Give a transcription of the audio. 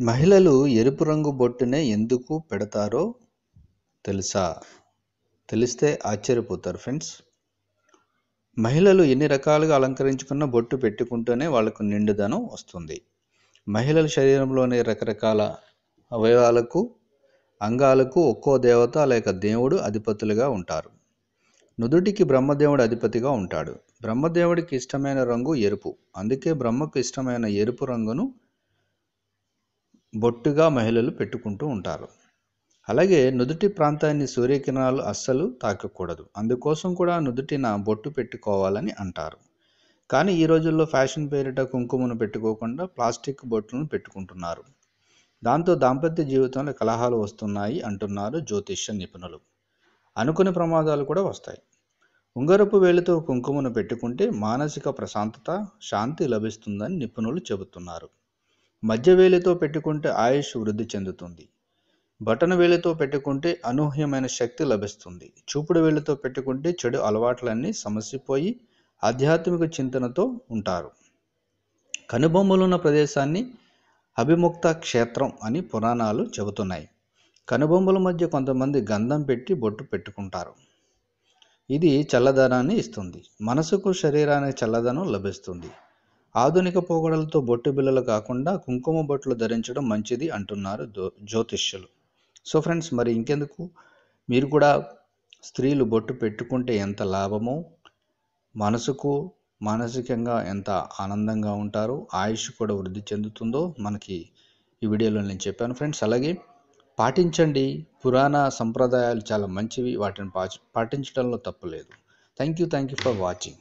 మహిళలు ఎరుపు రంగు బొట్టునే ఎందుకు పెడతారో తెలుసా? తెలిస్తే ఆశ్చర్యపోతారు ఫ్రెండ్స్. మహిళలు ఎన్ని రకాలుగా అలంకరించుకున్న బొట్టు పెట్టుకుంటేనే వాళ్ళకు నిండుదనం వస్తుంది. మహిళల శరీరంలోని రకరకాల అవయవాలకు అంగాలకు ఒక్కో దేవత లేక దేవుడు అధిపతులుగా ఉంటారు. నుదుటికి బ్రహ్మదేవుడు అధిపతిగా ఉంటాడు. బ్రహ్మదేవుడికి ఇష్టమైన రంగు ఎరుపు. అందుకే బ్రహ్మకు ఇష్టమైన ఎరుపు రంగును బొట్టుగా మహిళలు పెట్టుకుంటూ ఉంటారు. అలాగే నుదుటి ప్రాంతాన్ని సూర్యకిరణాలు అస్సలు తాకకూడదు. అందుకోసం కూడా నుదుటిన బొట్టు పెట్టుకోవాలని అంటారు. కానీ ఈ రోజుల్లో ఫ్యాషన్ పేరిట కుంకుమను పెట్టుకోకుండా ప్లాస్టిక్ బొట్టులను పెట్టుకుంటున్నారు. దాంతో దాంపత్య జీవితంలో కలహాలు వస్తున్నాయి అంటున్నారు జ్యోతిష్య నిపుణులు. అనుకుని ప్రమాదాలు కూడా వస్తాయి. ఉంగరపు వేలితో కుంకుమను పెట్టుకుంటే మానసిక ప్రశాంతత శాంతి లభిస్తుందని నిపుణులు చెబుతున్నారు. మధ్య వేలితో పెట్టుకుంటే ఆయుష్ వృద్ధి చెందుతుంది. బటన వేలితో పెట్టుకుంటే అనూహ్యమైన శక్తి లభిస్తుంది. చూపుడు వేలితో పెట్టుకుంటే చెడు అలవాట్లన్నీ సమసిపోయి ఆధ్యాత్మిక చింతనతో ఉంటారు. కనుబొమ్మలున్న ప్రదేశాన్ని అభిముక్త క్షేత్రం అని పురాణాలు చెబుతున్నాయి. కనుబొమ్మల మధ్య కొంతమంది గంధం పెట్టి బొట్టు పెట్టుకుంటారు. ఇది చల్లదనాన్ని ఇస్తుంది. మనసుకు శరీరానికి చల్లదనం లభిస్తుంది. ఆధునిక పోగడలతో బొట్టు బిల్లలు కాకుండా కుంకుమ బొట్లు ధరించడం మంచిది అంటున్నారు జ్యోతిష్యులు. సో ఫ్రెండ్స్ మరి ఇంకెందుకు? మీరు కూడా స్త్రీలు బొట్టు పెట్టుకుంటే ఎంత లాభమో? మనసుకు మానసికంగా ఎంత ఆనందంగా ఉంటారో? ఆయుష్ కూడా వృద్ధి చెందుతుందో మనకి ఈ వీడియోలో నేను చెప్పాను ఫ్రెండ్స్. అలాగే పాటించండి. పురాణ సంప్రదాయాలు చాలా మంచివి. వాటిని పాటించడంలో తప్పు లేదు. Thank you thank you for watching.